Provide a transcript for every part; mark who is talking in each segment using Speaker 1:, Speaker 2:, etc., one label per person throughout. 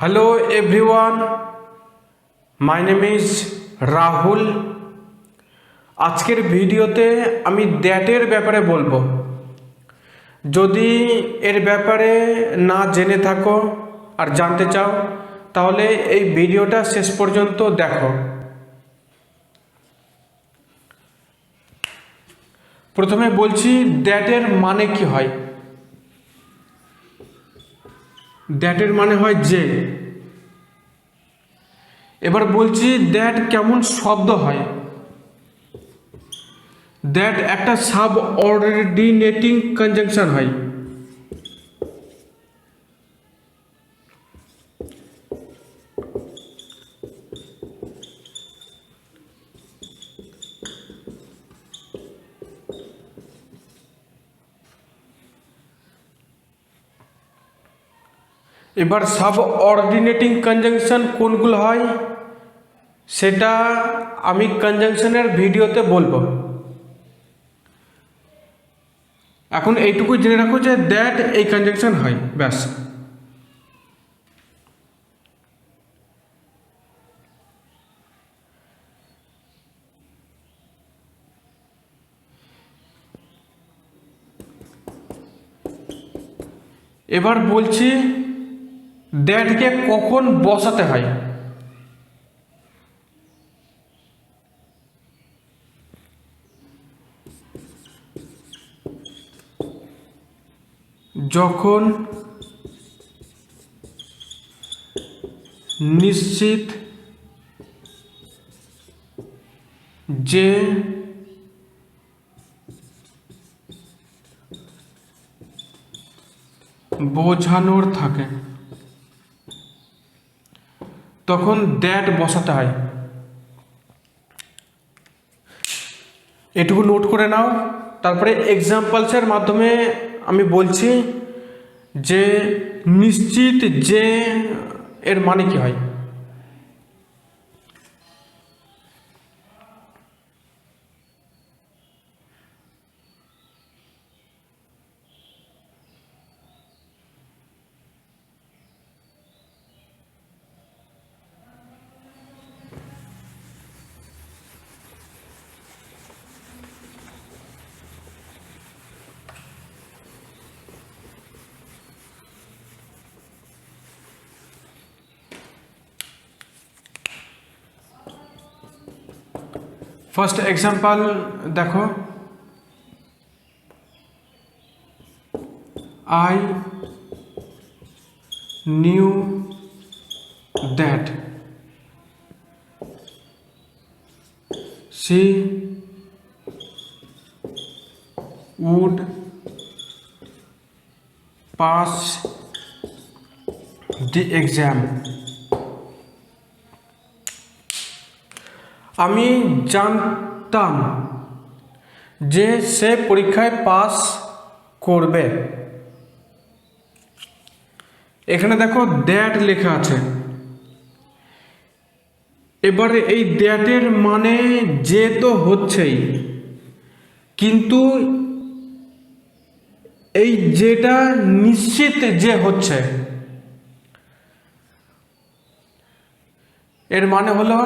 Speaker 1: Hello everyone my name is Rahul আজকের ভিডিওতে আমি দ্যাটের ব্যাপারে বলব। যদি এর ব্যাপারে না জেনে থাকো আর জানতে চাও, তাহলে এই ভিডিওটা শেষ পর্যন্ত দেখো। প্রথমে বলছি দ্যাটের মানে কি হয়? দ্যাটের মানে হয় যে। এবার বলছি দ্যাট কেমন শব্দ হয়? দ্যাট একটা সাব অর্ডিনেটিং কনজাংশন হয়। এবার সাব অর্ডিনেটিং কনজাংশন কোনগুলো হয়? সেটা আমি কনজাংশনের ভিডিওতে বলব। এখন এইটুকু জেনে রাখো যে দ্যাট এই কনজাংশন হয়, ব্যাস। এবার বলছি দ্যাটকে কখন বসাতে হয়? যখন নিশ্চিত যে বোঝানোর থাকে। তখন দ্যাট বসাতে হয়। এটুকু নোট করে নাও। তারপরে এক্সাম্পলসের মাধ্যমে আমি বলছি যে, নিশ্চিত যে, এর মানে কি হয়? ফার্স্ট এক্সাম্পল দেখো I knew that she would pass the exam. আমি জানতাম যে সে পরীক্ষায় পাস করবে। এখানে দেখো দ্যাট লেখা আছে। এবারে এই দ্যাটের মানে যে তো হচ্ছেই, কিন্তু এই যেটা নিশ্চিত যে হচ্ছে, এর মানে হলো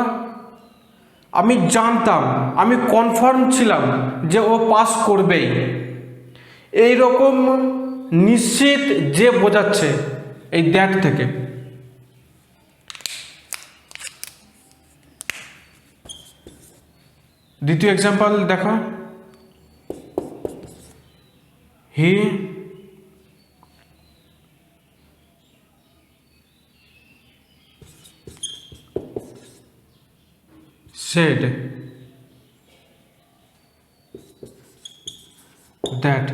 Speaker 1: আমি জানতাম, আমি কনফার্ম ছিলাম যে ও পাস করবেই। এই রকম নিশ্চিত যে বোঝাচ্ছে এই দ্যাট থেকে। দ্বিতীয় এক্সাম্পল দেখো। হি said that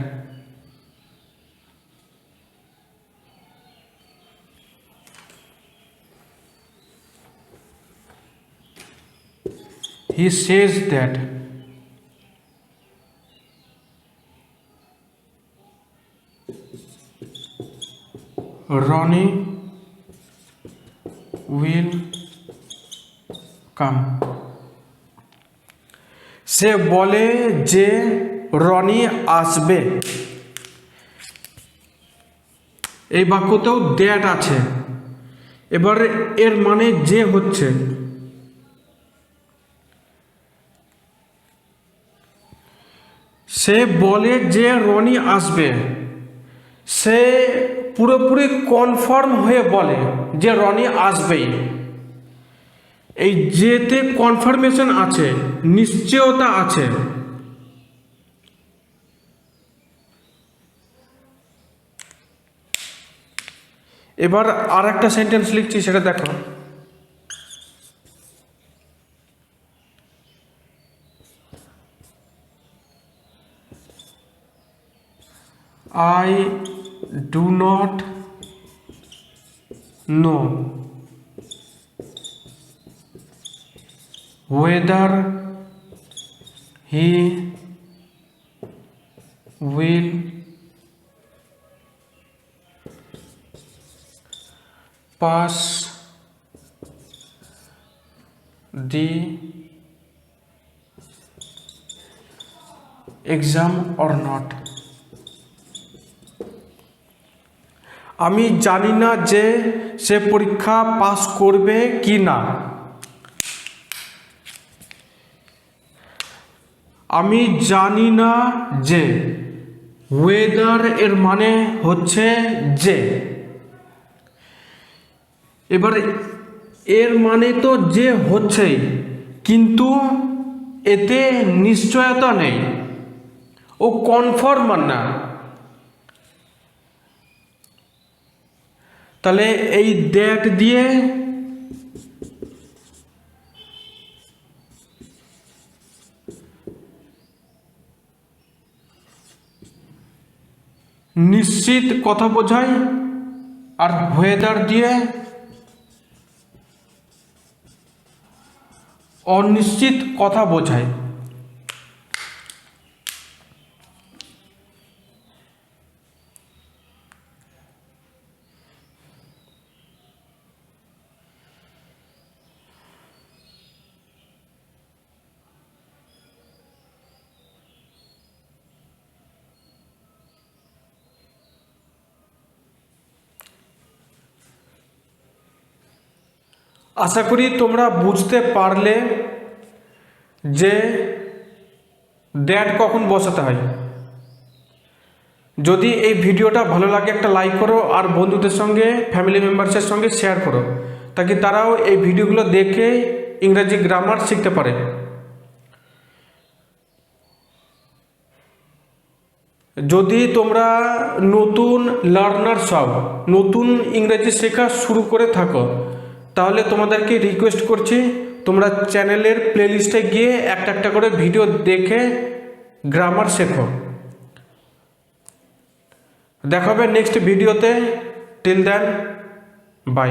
Speaker 1: he says that Ronnie will সে বলে যে, রনি আসবে। এই বাক্যতেও দ্যাট আছে। এবার এর মানে যে হচ্ছে। সে বলে যে, রনি আসবে। সে পুরোপুরি কনফার্ম হয়ে বলে যে, রনি আসবেই। এই যেতে কনফার্মেশন আছে, নিশ্চয়তা আছে। এবার আর একটা সেন্টেন্স লিখছি, সেটা দেখো। I do not know whether he will pass the exam or not. আমি জানি না যে সে পরীক্ষা পাস করবে কি না আমি জানি না যে ওয়েদার এর মানে হচ্ছে যে। এবার এর মানে তো যে হচ্ছেই, কিন্তু এতে নিশ্চয়তা নেই। ও কনফার্ম না। তাহলে এই দ্যাট দিয়ে নিশ্চিত কথা বোঝায় আর ওয়েদার দিয়ে অনিশ্চিত কথা বোঝায় আশা করি তোমরা বুঝতে পারলে যে ড্যাট কখন বসাতে হয়। যদি এই ভিডিওটা ভালো লাগে একটা লাইক করো আর বন্ধুদের সঙ্গে, ফ্যামিলি মেম্বার্সের সঙ্গে শেয়ার করো, তাকে তারাও এই ভিডিওগুলো দেখে ইংরাজি গ্রামার শিখতে পারে। যদি তোমরা নতুন লার্নার সব নতুন ইংরেজি শেখা শুরু করে থাকো তাহলে তোমাদেরকে রিকোয়েস্ট করছি, তোমরা চ্যানেলের প্লেলিস্টে গিয়ে একটা একটা করে ভিডিও দেখে গ্রামার শেখো। দেখাবে নেক্সট ভিডিওতে টিল দেন বাই